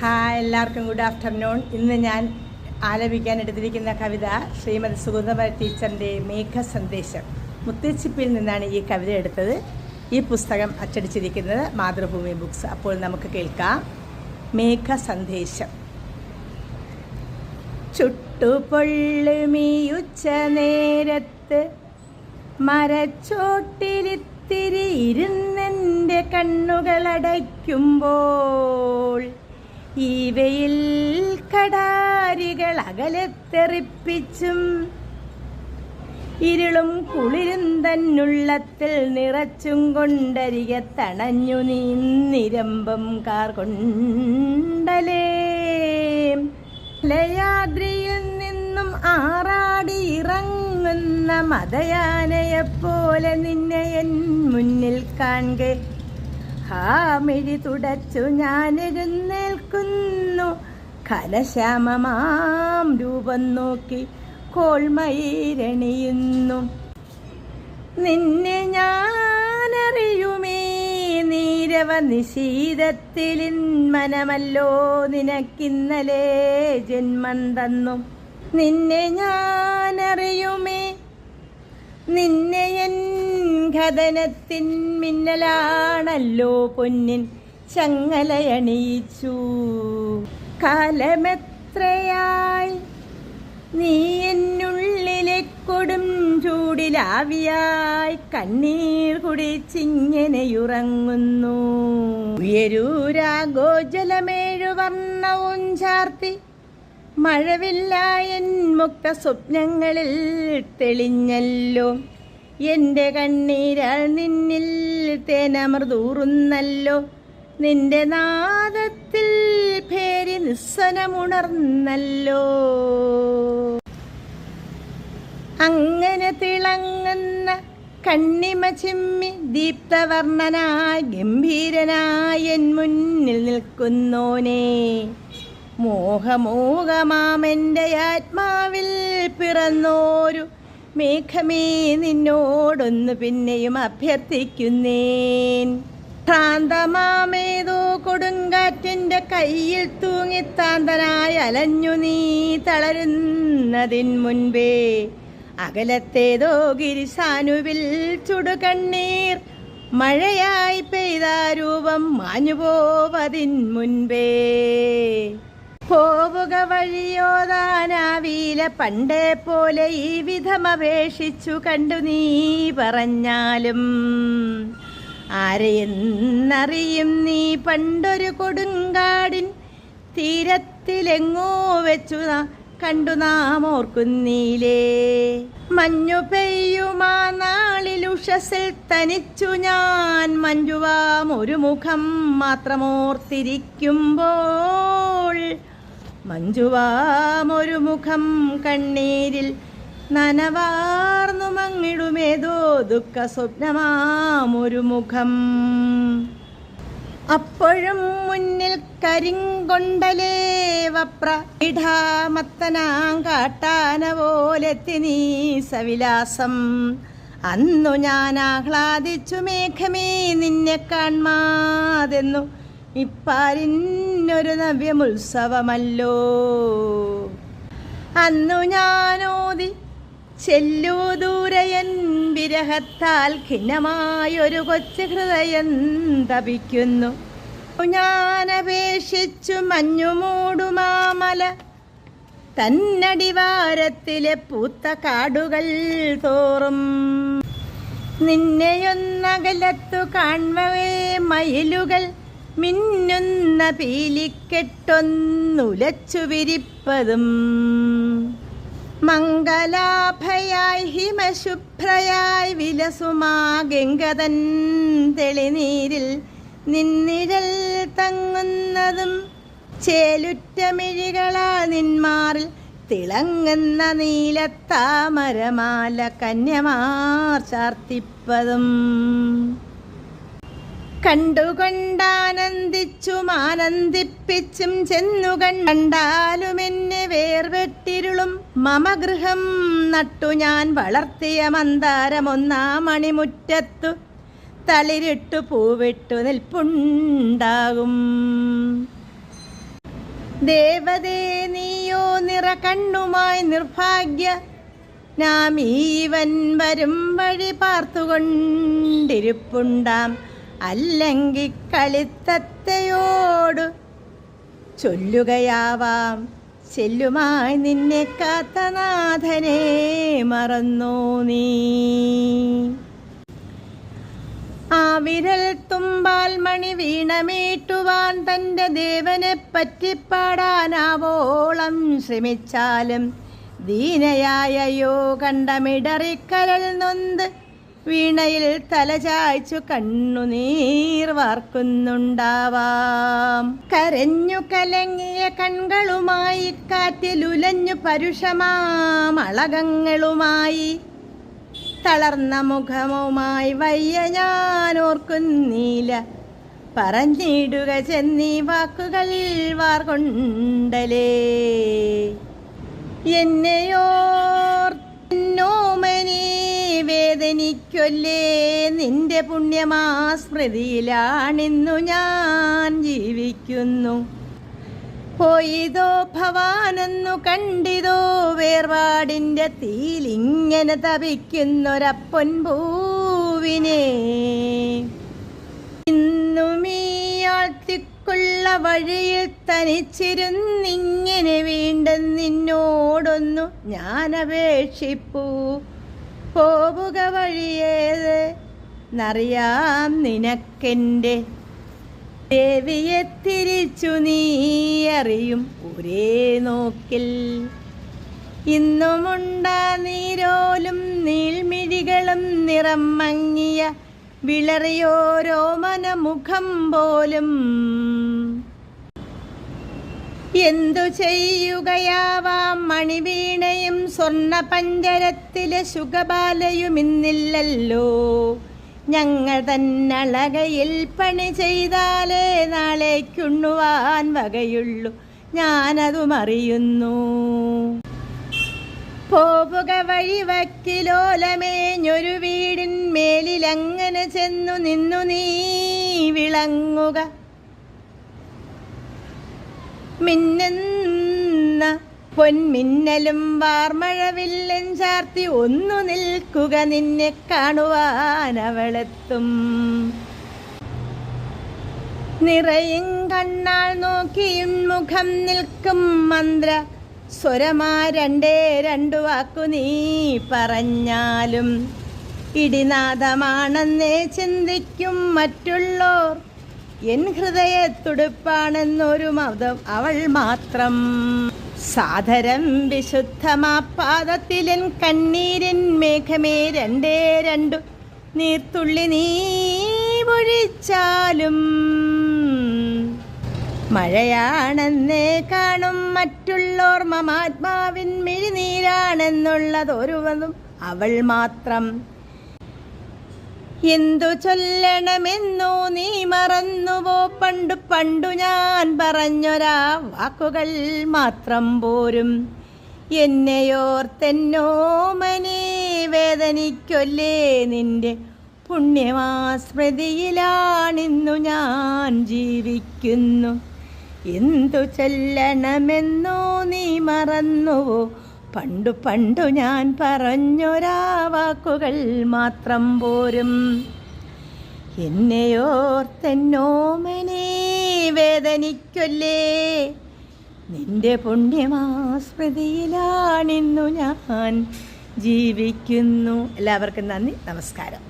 Hi എല്ലാവർക്കും good afternoon. ഇന്ന് ഞാൻ ആലപിക്കാൻ എടുത്തിരിക്കുന്ന കവിത ശ്രീമതി സുഗന്ധമ ടീച്ചറിന്റെ മേഘ സന്ദേശം മുത്തച്ചിപ്പിൽ നിന്നാണ് ഈ കവിത എടുത്തത്. ഈ പുസ്തകം അച്ചടിച്ചിരിക്കുന്നത് മാതൃഭൂമി ബുക്സ്. അപ്പോൾ നമുക്ക് കേൾക്കാം. മേഘ സന്ദേശം ചുട്ടുപൊള്ളുമിയുച്ച നേരത്ത് മരച്ചോട്ടിലിത്തിരി ഇരുന്നെന്റെ കണ്ണുകളടയ്ക്കുമ്പോൾ ഈ വെയിൽ കടാരികൾ അകലെ തെറിപ്പിച്ചും ഇരുളും കുളിരും തന്നുള്ളത്തിൽ നിറച്ചും കൊണ്ടരിക തണഞ്ഞു നീന്നിരമ്പം കാർ കൊണ്ടലേ ലയാദ്രിയിൽ നിന്നും ആറാടി ഇറങ്ങുന്ന മതയാനയെപ്പോലെ നിന്നെ എൻ മുന്നിൽ കാണെ ഹാമിഴി തുടച്ചു ഞാനിരുന്നേൽക്കുന്നു ഘനശ്യാമമാം രൂപം നോക്കി കോൾമയിരണിയുന്നു. നിന്നെ ഞാനറിയുമേ നീരവ നിശീതത്തിലിൻ മനമല്ലോ നിനക്കിന്നലെ ജന്മം തന്നു. നിന്നെ ഞാനറിയുമേ നിന്നെ എൻ ഖദനത്തിൻ മിന്നലാണല്ലോ പൊന്നിൻ ചങ്ങലയണിയിച്ചു. കാലമെത്രയായി നീ എന്നുള്ളിലെ കൊടും ചൂടിലാവിയായി കണ്ണീർ കുടിച്ചിങ്ങനെയുറങ്ങുന്നു. ഉയരൂരാഗോജലമേഴു വർണവും ചാർത്തി മഴവില്ല എൻ മുക്ത സ്വപ്നങ്ങളിൽ തെളിഞ്ഞല്ലോ. എന്റെ കണ്ണീരാൽ നിന്നിൽ തേനമൃതൂറുന്നല്ലോ നിന്റെ നാദത്തിൽ ഭേരി നിസ്സനമുണർന്നല്ലോ. അങ്ങനെ തിളങ്ങുന്ന കണ്ണിമ ചിമ്മി ദീപ്തവർണനായി ഗംഭീരനായി എൻ മുന്നിൽ നിൽക്കുന്നോനേ. മോഹമോഹമാമെന്റെ ആത്മാവിൽ പിറന്നോരു മേഘമേ നിന്നോടൊന്നു പിന്നെയും അഭ്യർത്ഥിക്കുന്നേൻ. ഭ്രാന്തമാമേതോ കൊടുങ്കാറ്റിന്റെ കയ്യിൽ തൂങ്ങിത്താന്തനായി അലഞ്ഞു നീ തളരുന്നതിൻ മുൻപേ അകലത്തേതോ ഗിരിസാനുവിൽ ചുടുകണ്ണീർ മഴയായി പെയ്ത രൂപം മാഞ്ഞുപോവതിൻ മുൻപേ. പോവുക വഴിയോതാനാവീല പണ്ടേ പോലെ ഈ വിധം അപേക്ഷിച്ചു കണ്ടു നീ പറഞ്ഞാലും. ആരെയെന്നറിയും നീ പണ്ടൊരു കൊടുങ്കാടിൻ തീരത്തിലെങ്ങോ വെച്ചു കണ്ടു നാം ഓർക്കുന്നീലേ. മഞ്ഞു പെയ്യുമാ നാളിൽ ഉഷസിൽ തനിച്ചു ഞാൻ മഞ്ജുവാം ഒരു മുഖം മാത്രമോർത്തിരിക്കുമ്പോൾ മഞ്ജുവാം ഒരു മുഖം കണ്ണീരിൽ നനവാർന്നു മങ്ങിടുമേതോ ദുഃഖ സ്വപ്നമാമൊരു മുഖം. അപ്പോഴും മുന്നിൽ കരിങ്കൊണ്ടലേ വപ്ര ഇടാമത്തനാം കാട്ടാന പോലെത്തി നീ സവിലാസം. അന്നു ഞാൻ ആഹ്ലാദിച്ചു മേഘമേ നിന്നെ കാൺമാതെന്നു ഇപ്പാരിന്നൊരു നവ്യമുത്സവമല്ലോ. അന്നു ഞാനോതി ചെല്ലൂ ദൂരയൻ വിരഹത്താൽ ഖിന്നമായൊരു കൊച്ചു ഹൃദയം തപിക്കുന്നു. ഞാൻ അപേക്ഷിച്ചു മഞ്ഞുമൂടുമാമല തന്നടിവാരത്തിലെ പൂത്ത കാടുകൾ തോറും. നിന്നെയൊന്നകലത്തു കാൺവേ മയിലുകൾ. മിന്നുന്ന പീലിക്കെട്ടൊന്നുലച്ചു വിരിപ്പതും. മംഗലാഭയായി ഹിമശുഭ്രയായി വിലസുമാ ഗംഗതൻ തെളിനീരിൽ നിന്നിഴൽ തങ്ങുന്നതും. ചേലുറ്റ മിഴികളാ നിന്മാറിൽ തിളങ്ങുന്ന നീലത്താമരമാല കന്യമാർ ചാർത്തിപ്പതും. കണ്ടുകൊണ്ടാനന്ദിച്ചും ആനന്ദിപ്പിച്ചും ചെന്നു കണ്ടാലും എന്നെ വേർവെട്ടിരുളും മമ ഗൃഹം നട്ടു ഞാൻ വളർത്തിയ മന്ദാരമൊന്നാ മണിമുറ്റത്തു തളിരിട്ടു പൂവിട്ടു നിൽപ്പുണ്ടാകും. ദേവതേ നീയോ നിറ കണ്ണുമായി നിർഭാഗ്യ നാം ഈവൻ വരും വഴി പാർത്തുകൊണ്ടിരിപ്പുണ്ടാം. അല്ലെങ്കിൽ കളിത്തത്തയോട് ചൊല്ലുകയാവാം. ചെല്ലുമായി നിന്നെ കാത്തനാഥനെ മറന്നു നീ. ആ വിരൽ തുമ്പാൽ മണി വീണമീട്ടുവാൻ തന്റെ ദേവനെ പറ്റിപ്പാടാനാവോളം ശ്രമിച്ചാലും ദീനയായയോ കണ്ടമിടറിക്കരൽ നൊന്ത് വീണയിൽ തലചായ്ച്ചു കണ്ണുനീർ വാർക്കുന്നുണ്ടാവാം. കരഞ്ഞു കലങ്ങിയ കൺകളുമായി കാറ്റിലുലഞ്ഞു പരുഷമാം അളകങ്ങളുമായി. തളർന്ന മുഖവുമായി വയ്യ ഞാൻ ഓർക്കുന്നില്ല. പറഞ്ഞിടുക ചെന്നീ വാക്കുകൾ വാർ കൊണ്ടലേ വേദനിക്കൊല്ലേ നിന്റെ പുണ്യമാ സ്മൃതിയിലാണിന്നു ഞാൻ ജീവിക്കുന്നു. പോയിതോ ഭവാനെന്നു കണ്ടിതോ വേർപാടിന്റെ തീലിങ്ങനെ തപിക്കുന്നൊരപ്പൊൻപൂവിനെ. പൂവിനെ ഇന്നും ഇയാൾത്തിക്കുള്ള വഴിയിൽ തനിച്ചിരുന്നിങ്ങനെ വീണ്ടും നിന്നോടൊന്നു ഞാൻ അപേക്ഷിപ്പൂ പോവുക വഴിയേത് നറിയാം നിനക്കെന്റെ. ദേവിയെ തിരിച്ചു നീ അറിയും ഒരേ നോക്കിൽ. ഇന്നുമുണ്ടാ നീരോലും നീൾമിഴികളും നിറം മങ്ങിയ വിളറിയോരോ മനമുഖം പോലും. എന്തു ചെയ്യുകയാവാം? മണിവീണയും സ്വർണ പഞ്ചരത്തിലെ സുഖബാലയും ഇന്നില്ലല്ലോ. ഞങ്ങൾ തന്നളകയിൽ പണി ചെയ്താലേ നാളേക്കുണ്ണുവാൻ വകയുള്ളൂ. ഞാനതും അറിയുന്നു പോവുക വഴി വക്കിലോലമേഞ്ഞൊരു വീടിൻ മേലിലങ്ങനെ ചെന്നു നിന്നു നീ വിളങ്ങുക. മിന്നുന്ന പൊൻമിന്നലും വാർമഴവില്ലൻ ചാർത്തി ഒന്നു നിൽക്കുക നിന്നെ കാണുവാൻ അവളെത്തും. നിറയും കണ്ണാൾ നോക്കിയും മുഖം നിൽക്കും മന്ത്ര സ്വരമാ രണ്ടേ രണ്ടു വാക്കു നീ പറഞ്ഞാലും ഇടിനാഥമാണെന്നേ ചിന്തിക്കും മറ്റുള്ളോർ. എൻ ഹൃദയത്തുടുപ്പാണെന്നൊരു മതം അവൾ മാത്രം. സാധരം വിശുദ്ധമാ പാദത്തിലൻ കണ്ണീരിൻ മേഘമേ രണ്ടേ രണ്ടു. നീർത്തുള്ളി നീ ഒഴിച്ചാലും മഴയാണെന്നേ കാണും മറ്റുള്ളോർ മമാത്മാവിൻ മിഴിനീരാണെന്നുള്ളതൊരുവതും അവൾ മാത്രം. എന്തു ചൊല്ലണമെന്നോ നീ മറന്നുവോ? പണ്ടു പണ്ടു ഞാൻ പറഞ്ഞൊരാ വാക്കുകൾ മാത്രം പോരും. എന്നെയോർത്തെന്നോമനെ വേദനിക്കൊല്ലേ നിന്റെ പുണ്യമാസ്മൃതിയിലാണിന്നു ഞാൻ ജീവിക്കുന്നു. എന്തു ചൊല്ലണമെന്നോ നീ മറന്നുവോ? പണ്ടു പണ്ടു ഞാൻ പറഞ്ഞൊരാ വാക്കുകൾ മാത്രം പോരും. എന്നെയോർത്തെന്നോമനെ വേദനിക്കല്ലേ? നിന്റെ പുണ്യമാ സ്മൃതിയിലാണിന്നു ഞാൻ ജീവിക്കുന്നു. എല്ലാവർക്കും നന്ദി നമസ്കാരം.